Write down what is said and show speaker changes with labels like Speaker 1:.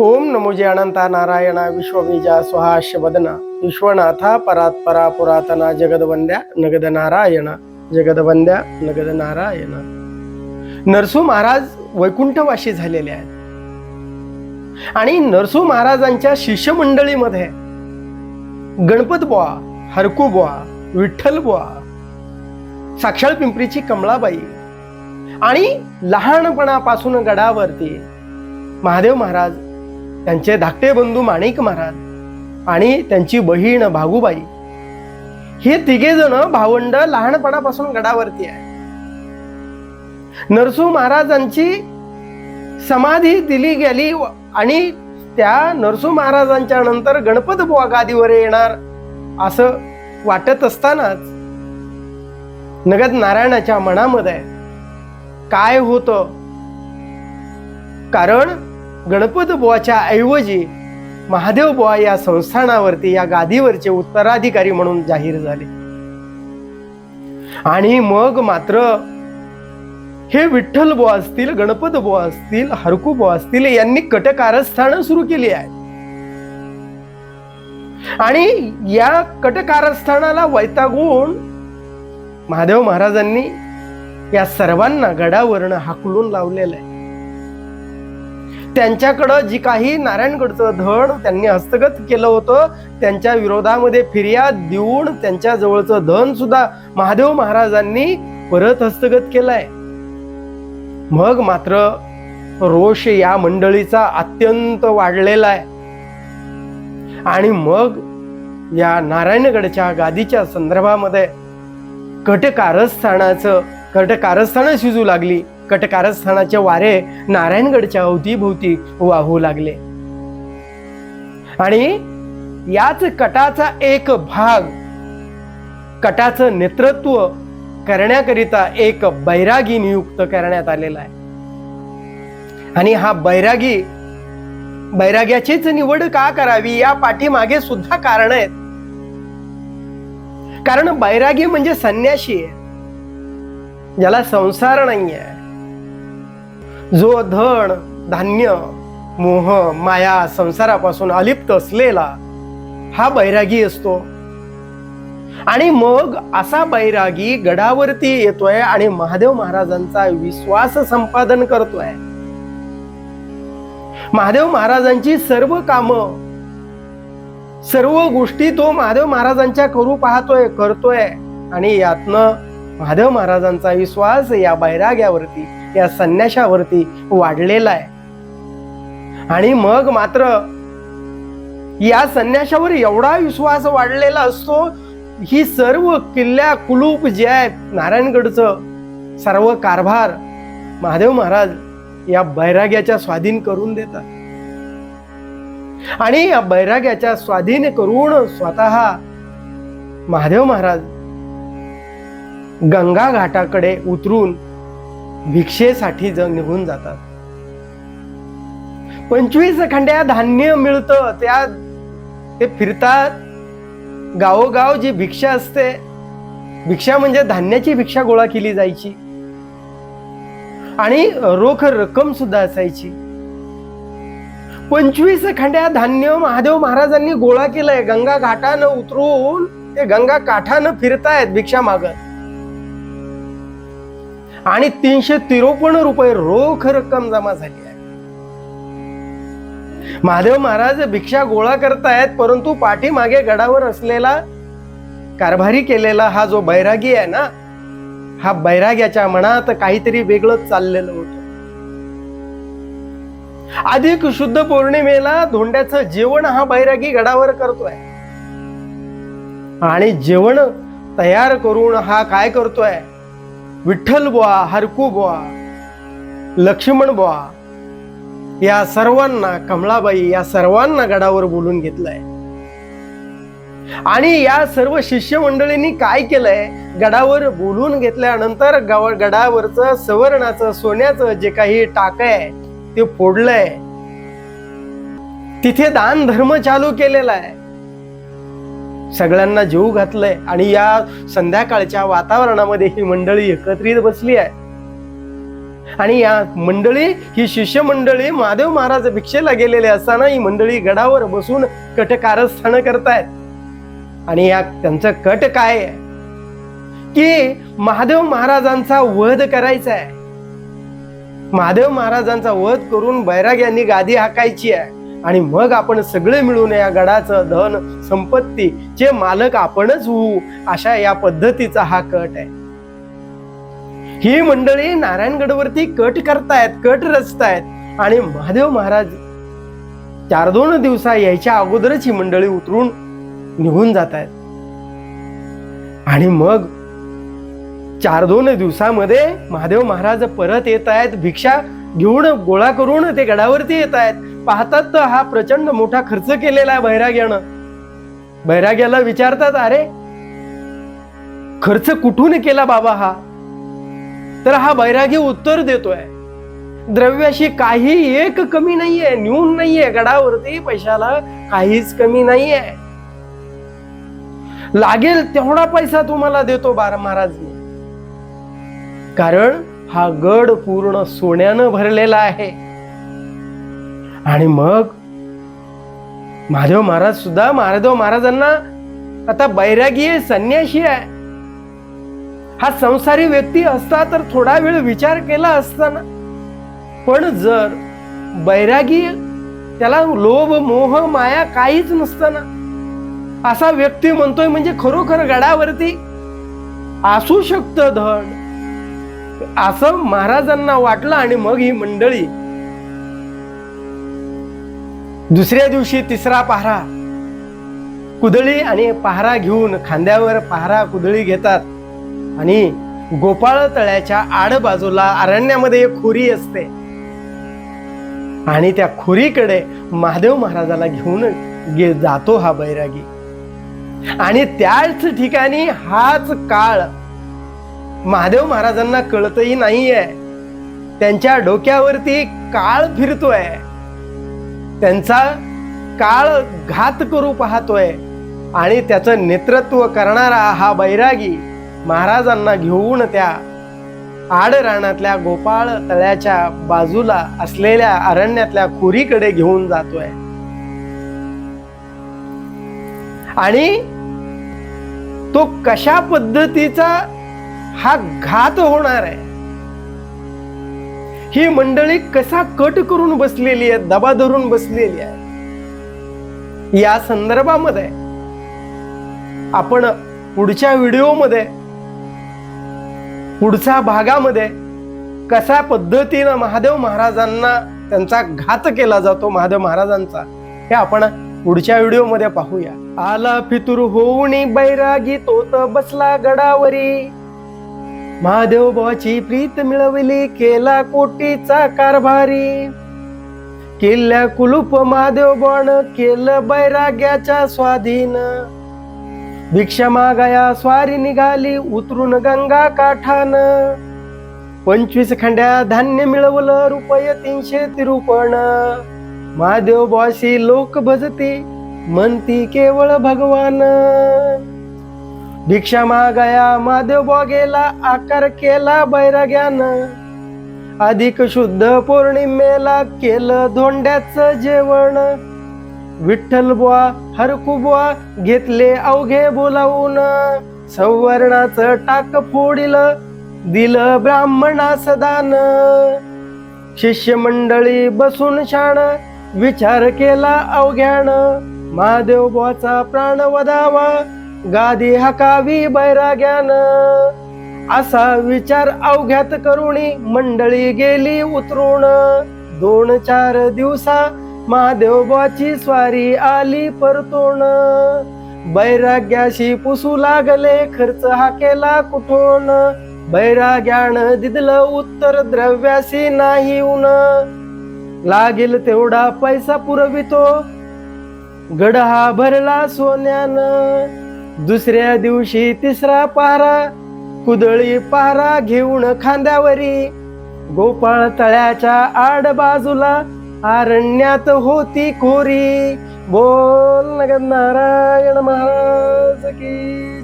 Speaker 1: ओम नमोजे अनंता नारायणा विश्वबीजा स्वहास्य वदना विश्वनाथा परात्परा पुरातना जगदवंद्या नगद नारायण जगदवंद्या नगद नारायण नरसू महाराज वैकुंठवाशी झालेले आहेत. आणि नरसू महाराजांच्या शिष्यमंडळीमध्ये गणपत बुवा हरकू बुवा विठ्ठल बुवा साक्षाळ पिंपरीची कमळाबाई आणि लहानपणापासून गडावरती महादेव महाराज त्यांचे धाकटे बंधू माणिक महाराज आणि त्यांची बहीण भागूबाई. हे तिघे जण भावंड लहानपणापासून गडावरती आहे नरसू महाराजांची समाधी दिली गेली आणि त्या नरसू महाराजांच्या नंतर गणपत बुवा गादीवर येणार असं वाटत असतानाच नगद नारायणाच्या मनामध्ये काय होतं? कारण गणपत बुवाच्या ऐवजी महादेव बुवा या संस्थानावरती या गादीवरचे उत्तराधिकारी म्हणून जाहीर झाले. आणि मग मात्र हे विठ्ठल बुवा असतील गणपत बुवा असतील हरकू बुवा असतील यांनी कटकारस्थानं सुरू केली आहे. आणि या कटकारस्थानाला वैतागून महादेव महाराजांनी या सर्वांना गडावरनं हाकलून लावलेलं आहे. त्यांच्याकडं जी काही नारायणगडचं धड त्यांनी हस्तगत केलं होतं त्यांच्या विरोधामध्ये फिर्याद देऊन त्यांच्या जवळचं धन सुद्धा महादेव महाराजांनी परत हस्तगत केलंय. मग मात्र रोष या मंडळीचा अत्यंत वाढलेला आहे. आणि मग या नारायणगडच्या गादीच्या संदर्भामध्ये कटकारस्थानाचं कटकारस्थानं शिजू लागली. कटकारस्थानाचे वारे नारायणगडच्या अवतीभोवती वाहू लागले. आणि याच कटाचा एक भाग कटाचं नेतृत्व करण्याकरिता एक बैरागी नियुक्त करण्यात आलेला आहे. आणि हा बैरागी बैराग्याचीच निवड का करावी या पाठीमागे सुद्धा कारण आहेत. कारण बैरागी म्हणजे संन्याशी आहे. ज्याला संसार नाही आहे जो धन धान्य मोह माया संसारापासून अलिप्त असलेला हा बैरागी असतो. आणि मग असा बैरागी गडावरती येतोय आणि महादेव महाराजांचा विश्वास संपादन करतोय. महादेव महाराजांची सर्व कामं सर्व गोष्टी तो महादेव महाराजांच्या करू पाहतोय करतोय. आणि यातनं महादेव महाराजांचा विश्वास या बैराग्यावरती या संन्याशावरती वाढलेला आहे. आणि मग मात्र या संन्याशावर एवढा विश्वास वाढलेला असतो ही सर्व किल्ल्या कुलूप जे आहेत नारायणगडचं सर्व कारभार महादेव महाराज या बैराग्याच्या स्वाधीन करून देतात. आणि या बैराग्याच्या स्वाधीन करून स्वतः महादेव महाराज गंगा घाटाकडे उतरून भिक्षेसाठी जग निघून जातात. पंचवीस खंड्या धान्य मिळतं त्या ते फिरतात. गावोगाव जी भिक्षा असते भिक्षा म्हणजे धान्याची भिक्षा गोळा केली जायची. आणि रोख रक्कम सुद्धा असायची. पंचवीस खंड्या धान्य महादेव महाराजांनी गोळा केलंय. गंगा घाटानं उतरून ते गंगा काठानं फिरतायत भिक्षा मागत. आणि तीनशे तिरोपन्न रुपये रोख रक्कम जमा झाली आहे. महादेव महाराज भिक्षा गोळा करतायत परंतु पाठीमागे गडावर असलेला कारभारी केलेला हा जो बैरागी आहे ना हा बैराग्याच्या मनात काहीतरी वेगळंच चाललेलं होत. अधिक शुद्ध पौर्णिमेला धोंड्याचं जेवण हा बैरागी गडावर करतोय. आणि जेवण तयार करून हा काय करतोय? विठ्ठल बुवा हरकू बुवा लक्ष्मण बुवा या सर्वांना कमळाबाई या सर्वांना गडावर बोलून घेतलंय. आणि या सर्व शिष्यमंडळींनी काय केलंय? गडावर बोलून घेतल्यानंतर गाव गडावरचं सवर्णाचं सोन्याचं जे काही टाक आहे ते फोडलंय. तिथे दान धर्म चालू केलेला आहे. सगळ्यांना जीव घातलंय आणि या संध्याकाळच्या वातावरणामध्ये ही मंडळी एकत्रित बसली आहे. आणि या मंडळी ही शिष्य मंडळी महादेव महाराज भिक्षेला गेलेले असताना ही मंडळी गडावर बसून कट कारस्थान करतायत. आणि या त्यांचं कट काय आहे? की महादेव महाराजांचा वध करायचा आहे. महादेव महाराजांचा वध करून बैराग यांनी गादी हाकायची आहे. आणि मग आपण सगळे मिळून या गडाचं धन संपत्ती चे मालक आपणच होऊ अशा या पद्धतीचा हा कट आहे. ही मंडळी नारायणगडवरती कट करतायत कट रचतायत. आणि महादेव महाराज चार दोन दिवसा यायच्या अगोदरच ही मंडळी उतरून निघून जात आहेत आणि मग चार दोन दिवसामध्ये महादेव महाराज परत येत आहेत भिक्षा घेऊन गोळा करून ते गडावरती येत आहेत पाहतात तर हा प्रचंड मोठा खर्च केलेला आहे बैराग्यानं बैराग्याला विचारतात अरे खर्च कुठून केला बाबा हा? तर हा बैरागी उत्तर देतोय द्रव्याशी काही एक कमी नाहीये न्यून नाहीये गडावरती पैशाला काहीच कमी नाहीये. लागेल तेवढा पैसा तुम्हाला देतो बारा महाराज कारण हा गड पूर्ण सोन्यानं भरलेला आहे. आणि मग महादेव महाराज सुद्धा महादेव महाराजांना आता बैरागी आहे संन्याशी आहे. हा संसारी व्यक्ती असता तर थोडा वेळ विचार केला असता ना पण जर बैरागी त्याला लोभ मोह माया काहीच नसताना असा व्यक्ती म्हणतोय म्हणजे खरोखर गडावरती असू शकतं धड असं महाराजांना वाटलं आणि मग ही मंडळी दुसऱ्या दिवशी तिसरा पहारा. कुदळी आणि पहारा घेऊन खांद्यावर पहारा कुदळी घेतात. आणि गोपाळ तळ्याच्या आड बाजूला अरण्यामध्ये एक खोरी असते. आणि त्या खोरीकडे महादेव महाराजाला घेऊन गे जातो हा बैरागी. आणि त्याच ठिकाणी हाच काळ. महादेव महाराजांना कळतही नाहीये. त्यांच्या डोक्यावरती काळ फिरतोय. त्यांचा काळ घात करू पाहतोय आणि त्याचं नेतृत्व करणारा हा बैरागी महाराजांना घेऊन त्या आड रानातल्या गोपाळ तळ्याच्या बाजूला असलेल्या अरण्यातल्या खोरीकडे घेऊन जातोय. आणि तो कशा पद्धतीचा हा घात होणार आहे? ही मंडळी कसा कट करून बसलेली आहे दबा धरून बसलेली आहे? या संदर्भामध्ये आपण पुढच्या व्हिडिओमध्ये पुढच्या भागामध्ये कशा पद्धतीनं महादेव महाराजांना त्यांचा घात केला जातो महादेव महाराजांचा हे आपण पुढच्या व्हिडिओमध्ये पाहूया. आला फितूर होऊन बैरागी तोत बसला गडावरी. महादेव बाची प्रीत मिळवली केला कोटीचा कारभारी. किल्ल्या कुलूप महादेव बाण केलं बैराग्याच्या स्वाधीन. भिक्षा मागाया स्वारी निघाली उतरून गंगा काठान. पंचवीस खंड्या धान्य मिळवलं रुपये तीनशे तिरुपण. महादेव बॉशी लोक भजती म्हणती केवळ भगवान. भिक्षा मागाया महादेव गेला आकार केला बैराग्यानं. अधिक शुद्ध पौर्णिमेला केलं धोंड्याचं जेवण. विठ्ठल बुवा हरकू घेतले अवघे बोलावून. सवर्णाचं टाक फोडिल दिलं ब्राह्मणास दान शिष्य मंडळी बसून शाण विचार केला अवघ्यान महादेव बुवाचा प्राण वधावा. गादी हकावी बैराग्यान. असा विचार अवघ्यात करुणी मंडळी गेली उतरून. दोन चार दिवसा महादेवबाची स्वारी आली परतून. बैराग्याशी पुसू लागले खर्च हा केला कुठून? बैराग्यानं दिदलं उत्तर द्रव्याशी नाही उन लागेल तेवढा पैसा पुरवितो. गड हा भरला सोन्यानं. दुसऱ्या दिवशी तिसरा पारा कुदळी पारा घेऊन खांद्यावरी. गोपाळ तळ्याच्या आड बाजूला अरण्यात होती खोरी बोल नारायण महाराज की.